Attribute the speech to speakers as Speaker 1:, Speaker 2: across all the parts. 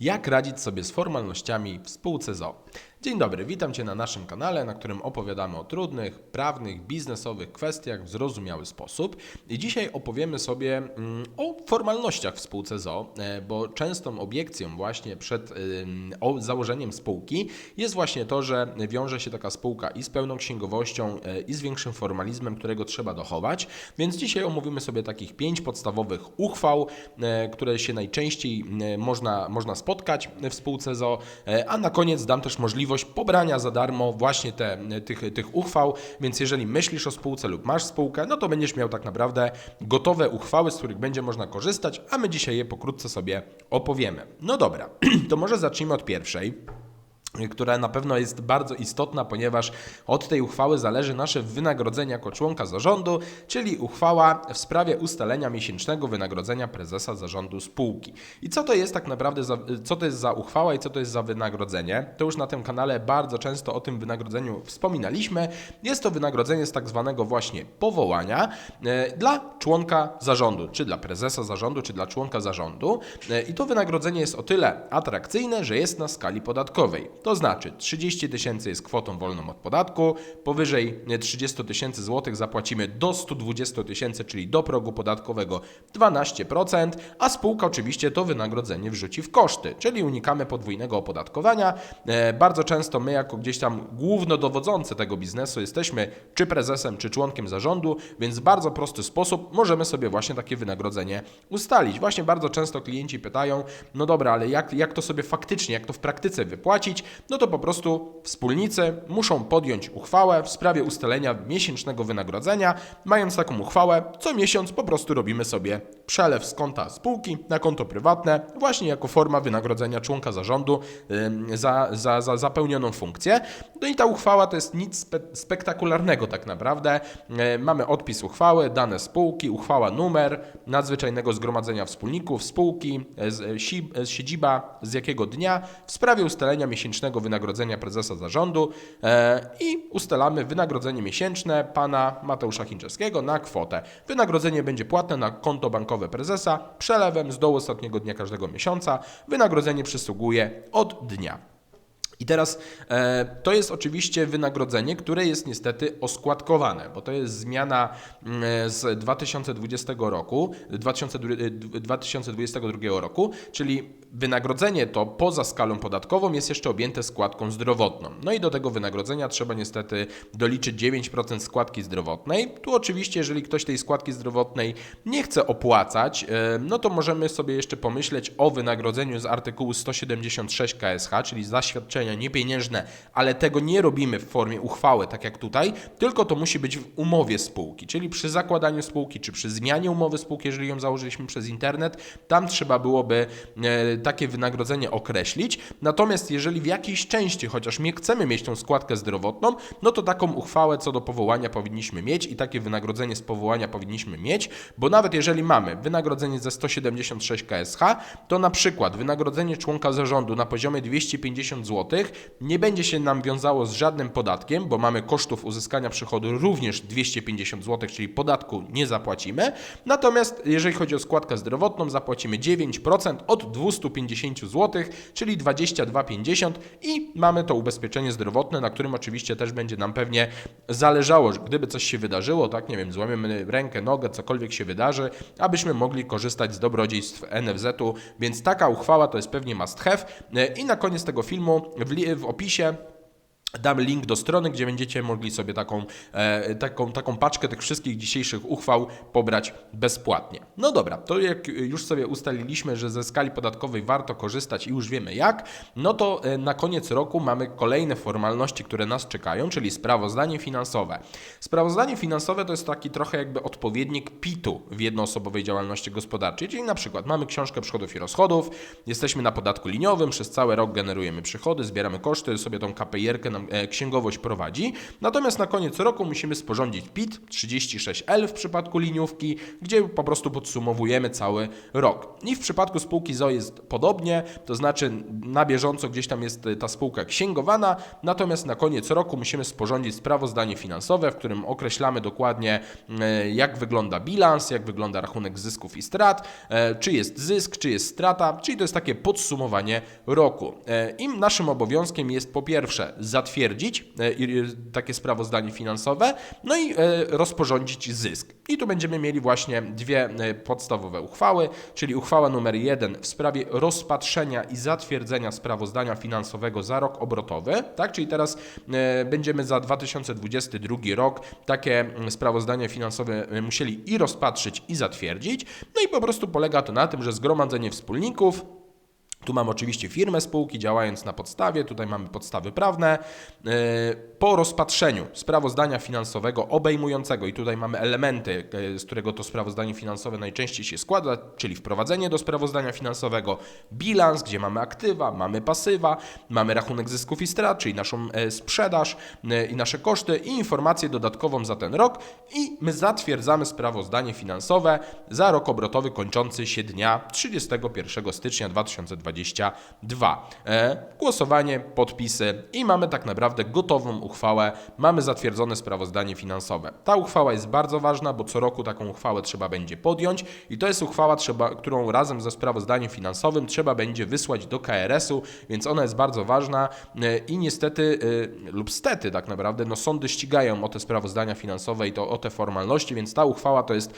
Speaker 1: Jak radzić sobie z formalnościami w spółce? Dzień dobry, witam Cię na naszym kanale, na którym opowiadamy o trudnych, prawnych, biznesowych kwestiach w zrozumiały sposób. I dzisiaj opowiemy sobie mm, o formalnościach w spółce ZO, e, bo częstą obiekcją właśnie przed założeniem spółki jest właśnie to, że wiąże się taka spółka i z pełną księgowością, e, i z większym formalizmem, którego trzeba dochować. Więc dzisiaj omówimy sobie takich pięć podstawowych uchwał, e, które się najczęściej można, można spotkać w spółce ZO, a na koniec dam też możliwość pobrania za darmo właśnie te, tych, tych uchwał, więc jeżeli myślisz o spółce lub masz spółkę, no to będziesz miał tak naprawdę gotowe uchwały, z których będzie można korzystać, a my dzisiaj je pokrótce sobie opowiemy. No dobra, to może zacznijmy od pierwszej która na pewno jest bardzo istotna, ponieważ od tej uchwały zależy nasze wynagrodzenie jako członka zarządu, czyli uchwała w sprawie ustalenia miesięcznego wynagrodzenia prezesa zarządu spółki. I co to jest tak naprawdę, za, co to jest za uchwała i co to jest za wynagrodzenie? To już na tym kanale bardzo często o tym wynagrodzeniu wspominaliśmy. Jest to wynagrodzenie z tak zwanego właśnie powołania e, dla członka zarządu, czy dla prezesa zarządu, czy dla członka zarządu. E, I to wynagrodzenie jest o tyle atrakcyjne, że jest na skali podatkowej. To znaczy 30 tysięcy jest kwotą wolną od podatku, powyżej 30 tysięcy złotych zapłacimy do 120 tysięcy, czyli do progu podatkowego 12%, a spółka oczywiście to wynagrodzenie wrzuci w koszty, czyli unikamy podwójnego opodatkowania. E, Bardzo często my jako gdzieś tam głównodowodzący tego biznesu jesteśmy czy prezesem, czy członkiem zarządu, więc w bardzo prosty sposób możemy sobie właśnie takie wynagrodzenie ustalić. Właśnie bardzo często klienci pytają, no dobra, ale jak, jak to sobie faktycznie, jak to w praktyce wypłacić? No to po prostu wspólnicy muszą podjąć uchwałę w sprawie ustalenia miesięcznego wynagrodzenia. Mając taką uchwałę, co miesiąc po prostu robimy sobie przelew z konta spółki na konto prywatne, właśnie jako forma wynagrodzenia członka zarządu za, za, za zapełnioną funkcję. No i ta uchwała to jest nic spe spektakularnego tak naprawdę. E, Mamy odpis uchwały, dane spółki, uchwała numer nadzwyczajnego zgromadzenia wspólników spółki, e, e, siedziba z jakiego dnia w sprawie ustalenia miesięcznego wynagrodzenia prezesa zarządu e, i ustalamy wynagrodzenie miesięczne pana Mateusza Chińczewskiego na kwotę. Wynagrodzenie będzie płatne na konto bankowe prezesa przelewem z dołu ostatniego dnia każdego miesiąca. Wynagrodzenie przysługuje od dnia. I teraz e, to jest oczywiście wynagrodzenie, które jest niestety oskładkowane, bo to jest zmiana mm, z 2020 roku, 2002 2022 roku, czyli wynagrodzenie to poza skalą podatkową jest jeszcze objęte składką zdrowotną. No i do tego wynagrodzenia trzeba niestety doliczyć 9% składki zdrowotnej. Tu oczywiście, jeżeli ktoś tej składki zdrowotnej nie chce opłacać, e, no to możemy sobie jeszcze pomyśleć o wynagrodzeniu z artykułu 176 KSH, czyli zaświadczenia niepieniężne, ale tego nie robimy w formie uchwały, tak jak tutaj, tylko to musi być w umowie spółki, czyli przy zakładaniu spółki, czy przy zmianie umowy spółki, jeżeli ją założyliśmy przez internet, tam trzeba byłoby e, takie wynagrodzenie określić. Natomiast jeżeli w jakiejś części, chociaż nie chcemy mieć tą składkę zdrowotną, no to taką uchwałę co do powołania powinniśmy mieć i takie wynagrodzenie z powołania powinniśmy mieć, bo nawet jeżeli mamy wynagrodzenie ze 176 KSH, to na przykład wynagrodzenie członka zarządu na poziomie 250 zł nie będzie się nam wiązało z żadnym podatkiem, bo mamy kosztów uzyskania przychodu również 250 zł, czyli podatku nie zapłacimy. Natomiast jeżeli chodzi o składkę zdrowotną, zapłacimy 9% od 250 zł, czyli 22,50 i mamy to ubezpieczenie zdrowotne, na którym oczywiście też będzie nam pewnie zależało, że gdyby coś się wydarzyło, tak, nie wiem, złamiemy rękę, nogę, cokolwiek się wydarzy, abyśmy mogli korzystać z dobrodziejstw NFZ-u, więc taka uchwała to jest pewnie must have. E, I na koniec tego filmu w, w opisie Dam link do strony, gdzie będziecie mogli sobie taką, e, taką, taką paczkę tych wszystkich dzisiejszych uchwał pobrać bezpłatnie. No dobra, to jak już sobie ustaliliśmy, że ze skali podatkowej warto korzystać i już wiemy jak, no to e, na koniec roku mamy kolejne formalności, które nas czekają, czyli sprawozdanie finansowe. Sprawozdanie finansowe to jest taki trochę jakby odpowiednik PIT-u w jednoosobowej działalności gospodarczej, czyli na przykład mamy książkę przychodów i rozchodów, jesteśmy na podatku liniowym, przez cały rok generujemy przychody, zbieramy koszty, sobie tą KPI-erkę nam e, księgowość prowadzi. Natomiast na koniec roku musimy sporządzić PIT 36L w przypadku liniówki, gdzie po prostu podsumowujemy cały rok. I w przypadku spółki ZO jest podobnie, to znaczy na bieżąco gdzieś tam jest e, ta spółka księgowana, natomiast na koniec roku musimy sporządzić sprawozdanie finansowe, w którym określamy dokładnie e, jak wygląda bilans, jak wygląda rachunek zysków i strat, czy jest zysk, czy jest strata, czyli to jest takie podsumowanie roku. I naszym obowiązkiem jest po pierwsze zatwierdzić e, i- takie sprawozdanie finansowe, no i e, rozporządzić zysk. I tu będziemy mieli właśnie dwie e, podstawowe uchwały, czyli uchwała numer jeden w sprawie rozpatrzenia i zatwierdzenia sprawozdania finansowego za rok obrotowy, tak? Czyli teraz e, będziemy za 2022 rok takie mm, sprawozdania finansowe e, musieli i rozpatrzyć i zatwierdzić. No i po prostu polega to na tym, że zgromadzenie wspólników tu mam oczywiście firmę spółki działając na podstawie, tutaj mamy podstawy prawne. Yy, Po rozpatrzeniu sprawozdania finansowego obejmującego, i tutaj mamy elementy, yy, z którego to sprawozdanie finansowe najczęściej się składa, czyli wprowadzenie do sprawozdania finansowego, bilans, gdzie mamy aktywa, mamy pasywa, mamy rachunek zysków i strat, czyli naszą e, sprzedaż e, i nasze koszty, i informację dodatkową za ten rok, i my zatwierdzamy sprawozdanie finansowe za rok obrotowy kończący się dnia 31 stycznia 2022. E, Głosowanie, podpisy i mamy tak naprawdę gotową uchwałę, mamy zatwierdzone sprawozdanie finansowe. Ta uchwała jest bardzo ważna, bo co roku taką uchwałę trzeba będzie podjąć i to jest uchwała, trzeba, którą razem ze sprawozdaniem finansowym trzeba będzie wysłać do KRS-u, więc ona jest bardzo ważna e, i niestety e, lub stety tak naprawdę, no sądy ścigają o te sprawozdania finansowe i to o te formalności, więc ta uchwała to jest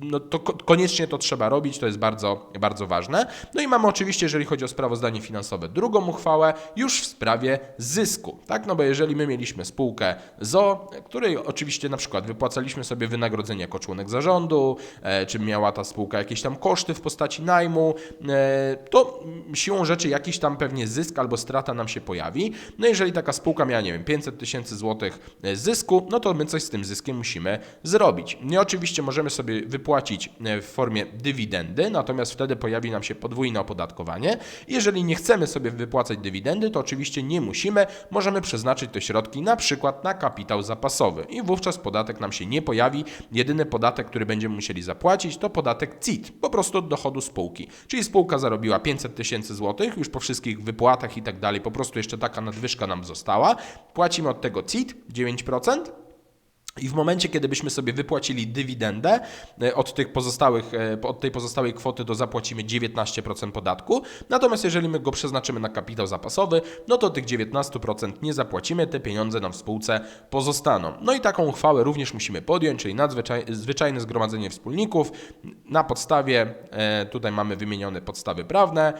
Speaker 1: no to ko- koniecznie to trzeba robić, to jest bardzo, bardzo ważne. No i mamy oczywiście, jeżeli chodzi o sprawozdanie finansowe, drugą uchwałę już w sprawie zysku, tak? No bo jeżeli my mieliśmy spółkę ZO, której oczywiście na przykład wypłacaliśmy sobie wynagrodzenie jako członek zarządu, e, czy miała ta spółka jakieś tam koszty w postaci najmu, e, to siłą rzeczy jakiś tam pewnie zysk albo strata nam się pojawi. No jeżeli taka spółka miała, nie wiem, 500 tysięcy złotych e, zysku, no to my coś z tym zyskiem musimy zrobić. Nie oczywiście możemy sobie wypłacić e, w formie dywidendy, natomiast wtedy pojawi nam się podwójne opodatkowanie. Jeżeli nie chcemy sobie wypłacać dywidendy, to oczywiście nie musimy, możemy przeznaczyć te środki na przykład na kapitał zapasowy i wówczas podatek nam się nie pojawi. Jedyny podatek, który będziemy musieli zapłacić, to podatek CIT, po prostu od dochodu spółki. Czyli spółka zarobiła 500 tysięcy złotych, już po wszystkich wypłatach i tak dalej, po prostu jeszcze taka nadwyżka nam została. Płacimy od tego CIT 9%. I w momencie, kiedy byśmy sobie wypłacili dywidendę e, od, tych pozostałych, e, od tej pozostałej kwoty, to zapłacimy 19% podatku. Natomiast jeżeli my go przeznaczymy na kapitał zapasowy, no to tych 19% nie zapłacimy, te pieniądze nam w spółce pozostaną. No i taką uchwałę również musimy podjąć, czyli nadzwyczaj, zwyczajne zgromadzenie wspólników na podstawie, e, tutaj mamy wymienione podstawy prawne,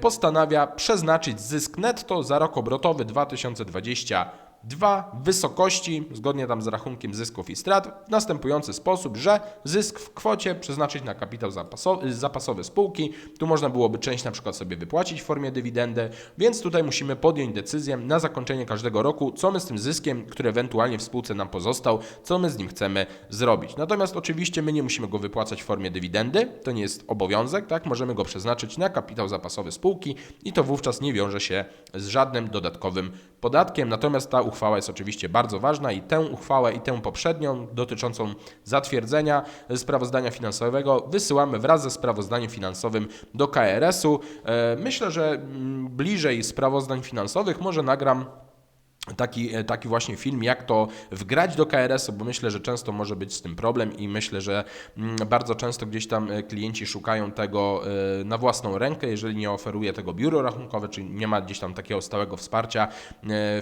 Speaker 1: postanawia przeznaczyć zysk netto za rok obrotowy 2020 Dwa, wysokości, zgodnie tam z rachunkiem zysków i strat, w następujący sposób, że zysk w kwocie przeznaczyć na kapitał zapasowy, zapasowy spółki. Tu można byłoby część na przykład sobie wypłacić w formie dywidendy, więc tutaj musimy podjąć decyzję na zakończenie każdego roku, co my z tym zyskiem, który ewentualnie w spółce nam pozostał, co my z nim chcemy zrobić. Natomiast oczywiście my nie musimy go wypłacać w formie dywidendy, to nie jest obowiązek, tak? Możemy go przeznaczyć na kapitał zapasowy spółki i to wówczas nie wiąże się z żadnym dodatkowym podatkiem. Natomiast ta uchwała jest oczywiście bardzo ważna i tę uchwałę i tę poprzednią dotyczącą zatwierdzenia sprawozdania finansowego wysyłamy wraz ze sprawozdaniem finansowym do KRS-u. E, Myślę, że mm, bliżej sprawozdań finansowych może nagram taki, e, taki właśnie film, jak to wgrać do KRS-u, bo myślę, że często może być z tym problem i myślę, że mm, bardzo często gdzieś tam e, klienci szukają tego e, na własną rękę, jeżeli nie oferuje tego biuro rachunkowe, czyli nie ma gdzieś tam takiego stałego wsparcia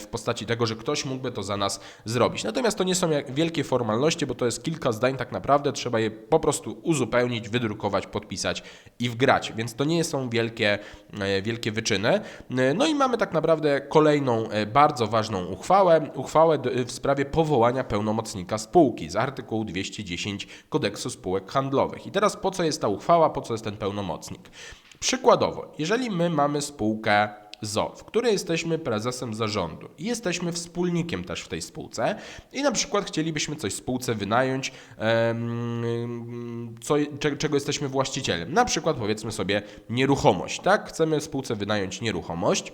Speaker 1: w postaci tego, że ktoś mógłby to za nas zrobić. Natomiast to nie są wielkie formalności, bo to jest kilka zdań tak naprawdę, trzeba je po prostu uzupełnić, wydrukować, podpisać i wgrać, więc to nie są wielkie, wielkie wyczyny. No i mamy tak naprawdę kolejną bardzo ważną uchwałę, uchwałę d- w sprawie powołania pełnomocnika spółki z artykułu 210 Kodeksu Spółek Handlowych. I teraz po co jest ta uchwała, po co jest ten pełnomocnik? Przykładowo, jeżeli my mamy spółkę ZO, w której jesteśmy prezesem zarządu i jesteśmy wspólnikiem też w tej spółce i na przykład chcielibyśmy coś spółce wynająć, co, cze- czego jesteśmy właścicielem, na przykład powiedzmy sobie nieruchomość, tak? Chcemy spółce wynająć nieruchomość,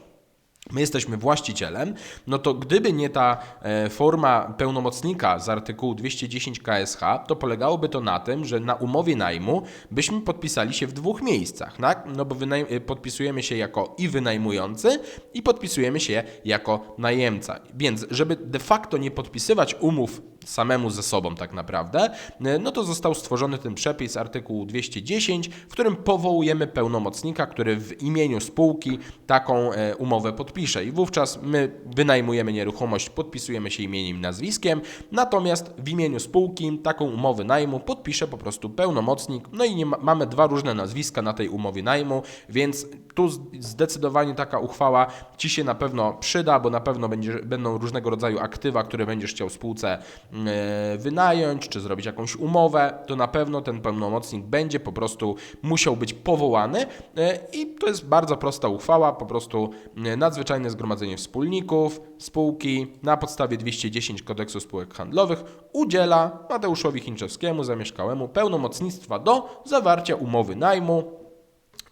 Speaker 1: my jesteśmy właścicielem, no to gdyby nie ta e, forma pełnomocnika z artykułu 210 KSH, to polegałoby to na tym, że na umowie najmu byśmy podpisali się w dwóch miejscach, tak? No bo e, podpisujemy się jako i wynajmujący i podpisujemy się jako najemca. Więc żeby de facto nie podpisywać umów samemu ze sobą tak naprawdę, e, no to został stworzony ten przepis artykułu 210, w którym powołujemy pełnomocnika, który w imieniu spółki taką umowę podpisze i wówczas my wynajmujemy nieruchomość, podpisujemy się imieniem i nazwiskiem, natomiast w imieniu spółki taką umowę najmu podpisze po prostu pełnomocnik, no i ma, mamy dwa różne nazwiska na tej umowie najmu, więc tu zdecydowanie taka uchwała Ci się na pewno przyda, bo na pewno będzie, będą różnego rodzaju aktywa, które będziesz chciał spółce e, wynająć, czy zrobić jakąś umowę, to na pewno ten pełnomocnik będzie po prostu musiał być powołany e, i to jest bardzo prosta uchwała, po prostu e, nadzwyczajne zgromadzenie wspólników, spółki na podstawie 210 kodeksu spółek handlowych udziela Mateuszowi Chińczewskiemu, zamieszkałemu pełnomocnictwa do zawarcia umowy najmu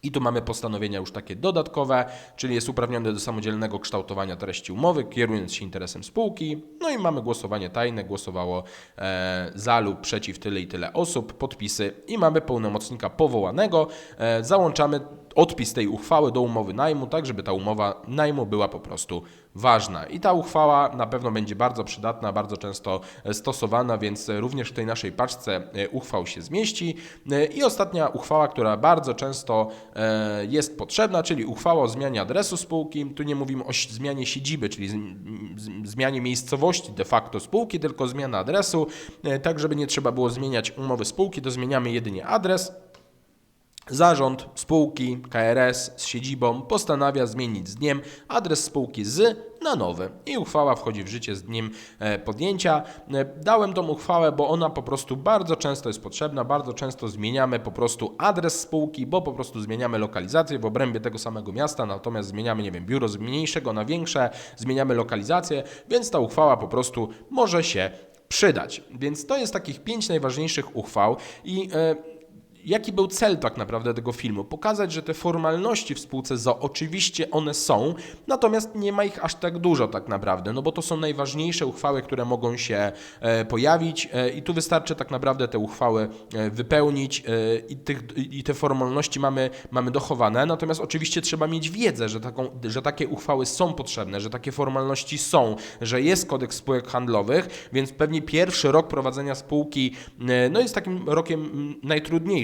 Speaker 1: i tu mamy postanowienia już takie dodatkowe, czyli jest uprawniony do samodzielnego kształtowania treści umowy, kierując się interesem spółki. No i mamy głosowanie tajne, głosowało e, za lub przeciw tyle i tyle osób, podpisy i mamy pełnomocnika powołanego. E, załączamy odpis tej uchwały do umowy najmu, tak żeby ta umowa najmu była po prostu ważna. I ta uchwała na pewno będzie bardzo przydatna, bardzo często stosowana, więc również w tej naszej paczce e, uchwał się zmieści. E, I ostatnia uchwała, która bardzo często e, jest potrzebna, czyli uchwała o zmianie adresu spółki. Tu nie mówimy o zmianie siedziby, czyli zmianie miejscowości de facto spółki, tylko zmiana adresu, tak żeby nie trzeba było zmieniać umowy spółki, to zmieniamy jedynie adres. Zarząd spółki KRS z siedzibą postanawia zmienić z dniem adres spółki z na nowy i uchwała wchodzi w życie z dniem e, podjęcia. E, Dałem tą uchwałę, bo ona po prostu bardzo często jest potrzebna, bardzo często zmieniamy po prostu adres spółki, bo po prostu zmieniamy lokalizację w obrębie tego samego miasta, natomiast zmieniamy, nie wiem, biuro z mniejszego na większe, zmieniamy lokalizację, więc ta uchwała po prostu może się przydać. Więc to jest takich pięć najważniejszych uchwał i e, Jaki był cel tak naprawdę tego filmu? Pokazać, że te formalności w spółce ZO oczywiście one są, natomiast nie ma ich aż tak dużo tak naprawdę, no bo to są najważniejsze uchwały, które mogą się e, pojawić e, i tu wystarczy tak naprawdę te uchwały e, wypełnić i, tych, i te formalności mamy, mamy dochowane, natomiast oczywiście trzeba mieć wiedzę, że, taką, że takie uchwały są potrzebne, że takie formalności są, że jest kodeks spółek handlowych, więc pewnie pierwszy rok prowadzenia spółki no jest takim rokiem mm,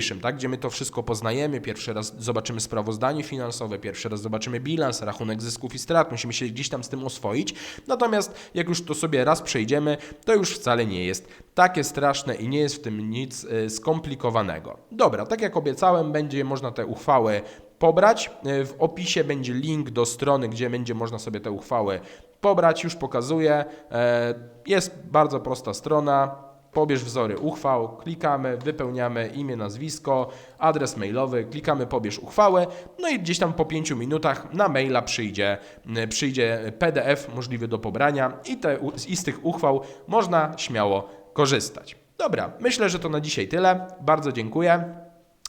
Speaker 1: najtrudniejszym, tak? gdzie my to wszystko poznajemy, pierwszy raz zobaczymy sprawozdanie finansowe, pierwszy raz zobaczymy bilans, rachunek zysków i strat, musimy się gdzieś tam z tym oswoić, natomiast jak już to sobie raz przejdziemy, to już wcale nie jest takie straszne i nie jest w tym nic e, skomplikowanego. Dobra, tak jak obiecałem, będzie można te uchwały pobrać. E, W opisie będzie link do strony, gdzie będzie można sobie te uchwały pobrać. Już pokazuję. E, Jest bardzo prosta strona. Pobierz wzory uchwał, klikamy, wypełniamy imię, nazwisko, adres mailowy, klikamy pobierz uchwałę, no i gdzieś tam po 5 minutach na maila przyjdzie, m, przyjdzie PDF możliwy do pobrania i, te, i z tych uchwał można śmiało korzystać. Dobra, myślę, że to na dzisiaj tyle. Bardzo dziękuję.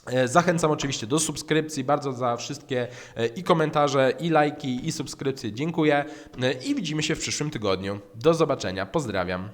Speaker 1: E, Zachęcam oczywiście do subskrypcji, bardzo za wszystkie e, i komentarze, i lajki, i subskrypcje dziękuję E, i widzimy się w przyszłym tygodniu. Do zobaczenia, pozdrawiam.